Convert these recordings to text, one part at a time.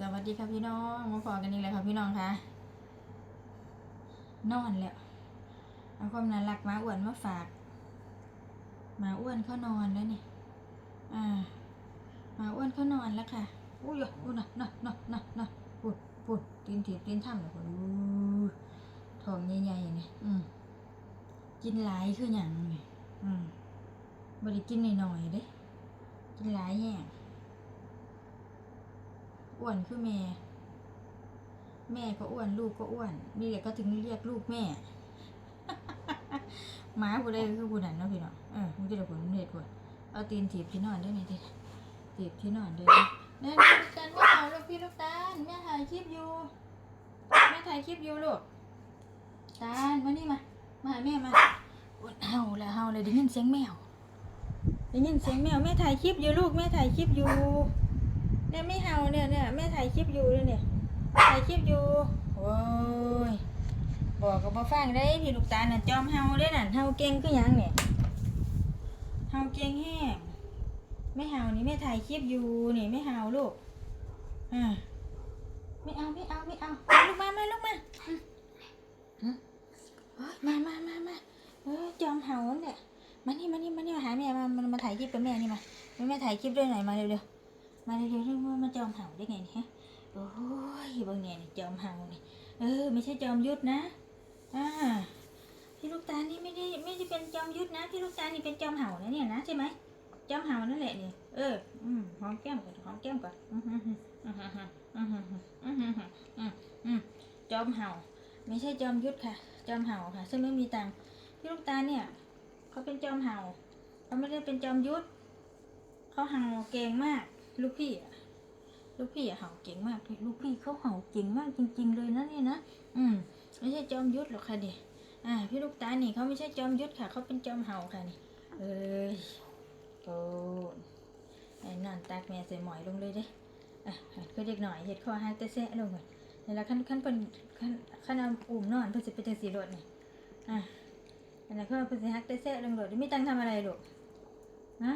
สวัสดีค่ะพี่น้องมาพอกันอีกแล้วค่ะพี่น้องคะนอนแล้วเอาความน่ารักมาอ้วนมาฝากมาอ้วนเขานอนแล้วนี่อ่ามาอ้วนเขานอนแล้วค่ะอุ้ยอุ้ยนะนะนะนะนะปุดปุดตีนถีบตีนถ้ำเลยปุดอู้ท้องใหญ่ๆนี่ยอืมกินหลายคืออย่างนี่อืมบริกินหน่อยๆเด้กินหลายแย่าง อ้วนคือแม่ แม่ก็อ้วนลูกก็อ้วน นี่แหละก็ถึงเรียกลูกแม่หมาผู้ใดคือผู้นั้นเนาะพี่เนาะเออมึงจะได้ผลเด็ดผลเอาตีนถีบที่นอนได้ไหมทีถีบที่นอนได้ไหมนั่นพี่กันว่าเอาลูกพี่ลูกตาลแม่ถ่ายคลิปอยู่แม่ถ่ายคลิปอยู่ลูกตาลมานี่มา มาหาแม่มาอดเห่าแล้วเห่าเลยได้ยินเสียงแมวได้ยินเสียงแมวแม่ถ่ายคลิปอยู่ลูกแม่ถ่ายคลิปอยู่ เนี่ยไม่เห่าเนี่ยเนี่ยแม่ถ่ายคลิปอยู่เลยเนี่ยถ่ายคลิปอยู่โอ้ยบอกกับบ่ฟังได้พี่ลูกตาลน่ะจอมเห่าได้น่ะเห่าเก่งคือหยังเนี่ยเห่าเก่งแห้งไม่เห่านี่แม่ถ่ายคลิปอยู่นี่ไม่เห่าลูกอ่าไม่เอาไม่เอาไม่เอาลูกมามาลูกมามามามามาเออจอมเห่าเนี่ยมานี่มานี่มานี่มาหาแม่มามามาถ่ายคลิปกับแม่นี่มาแม่ถ่ายคลิปด้วยหน่อยมาเร็วๆ มาเร็วๆเรื่องว่ามันจอมเห่าได้ไงเนี่ยฮะโอ้ยบางไงนี่จอมเห่านี่เออ ไม่ใช่จอมยุทธนะอ่าพี่ลูกตานี่ไม่ได้ไม่ได้เป็นจอมยุทธนะพี่ลูกตานี่เป็นจอมเห่านะเนี่ยนะใช่ไหมจอมเห่านั่นแหละนี่เอออืมหอมแก้มก่อนหอมแก้มก่อนจอมเห่า ไม่ใช่จอมยุทธค่ะ จอมเห่าค่ะ ซึ่งไม่มีตังพี่ลูกตาเนี่ยเขาเป็นจอมเห่าเขาไม่ได้เป็นจอมยุทธเขาเห่าเก่งมาก ลูกพี่อะลูกพี่อะเห่าเก่งมากลยลูกพี่เขาเห่าเก่งมากจริง ๆ เลยนะนี่นะอืมไม่ใช่จอมยุทธหรอกค่ะเด็อ่า พี่ลูกตานี่เขาไม่ใช่จอมยุทธค่ะเขาเป็นจอมเห่าค่ะนี่เอ้ยโกนไอ้นอนตักแม่ใส่หมอยลงเลยเด้อะก็เด็กหน่อยเห็ดคอหักแต่แซะลงก่อนนี่ละขั้นขั้นเป็นขั้นขั้นเอาอุ่มนอนเพื่อจะไปจังสีรถนี่อะอันนั้นก็เพื่อจะหักแต่แซะลงรถไม่ตั้งทำอะไรลูกนะ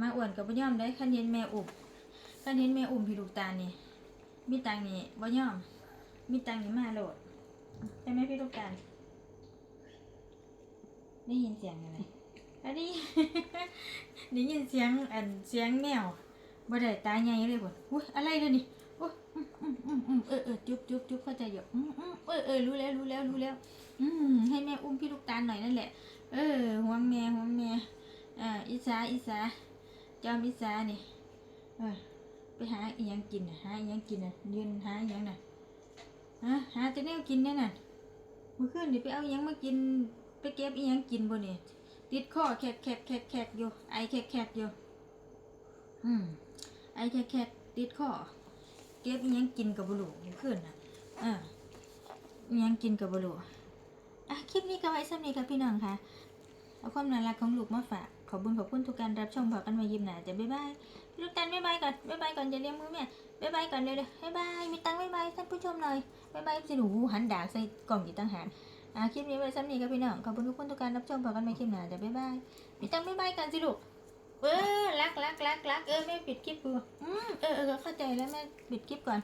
มาอ้วนกับบ่ยอมได้คันเห็นแม่อุ้มคันเห็นแม่อุ้มพี่ลูกตาลนี่มีตังนี่บ่ยอม มีตังนี่มาโหลดใช่ไหมพี่ลูกตาได้ยินเสียงอะไรอันนี้ได้ยินเสียงอันเสียงแมวบ่ได้ตาใหญ่เลยบ่อุ้ยอะไรเลยนี่อุ้ยอืมอืมอืมอืมเออเออจุ๊บจุ๊บจุ๊บเข้าใจอยู่อืมอืมเออเออรู้แล้วรู้แล้วรู้แล้ว อืมให้แม่อุ้มพี่ลูกตาหน่อยนั่นแหละ เออห่วงแม่ห่วงแม่อ่าอีสาอีสา จอมพิซานี่เออไปหาอีหยังกินน่ะหาอีหยังกินน่ะยืนหาอีหยังน่ะฮะหาแต่แนวกินเนี่ยน่ะเมื่อคืนนี่ไปเอาอีหยังมากินไปเก็บอีหยังกินบ่เนี่ยติดคอแขกแขกแขกแขกอยู่ไอแขกแขกอยู่อืมไอแขกแขกติดคอเก็บอีหยังกินกับบุหรี่เมื่อคืนน่ะอออียังกินกับบุหรี่อะคลิปนี้ก็ไว้สำนี้ค่ะพี่น้องค่ะ เอาความน่ารักของลูกมาฝาก ขอบคุญขอบคุณทุกการรับชมพอกันมายิ้มหนาจะบ๊ายบายพี่ลูกตาลบ๊ายบายก่อนบ๊ายบายก่อนจะเลี้ยงมือแม่บ๊ายบายก่อนเร็วๆบ๊ายบายมีตังค์บ๊ายบายท่านผู้ชมหน่อยบ๊ายบายสิหนูหันดากใส่กล่องอยู่ตั้งหากอ่าคลิปนี้ไว้ซ้ำนี้ครับพี่น้องขอบคุณทุกคนทุกการรับชมพอกันมาคลิปหนาจะบ๊ายบายมีตังค์บ๊ายบายกันสิลูกเออรักรักรักรักเออแม่ปิดคลิปดูอืมเออเออเข้าใจแล้วแม่ปิดคลิปก่อน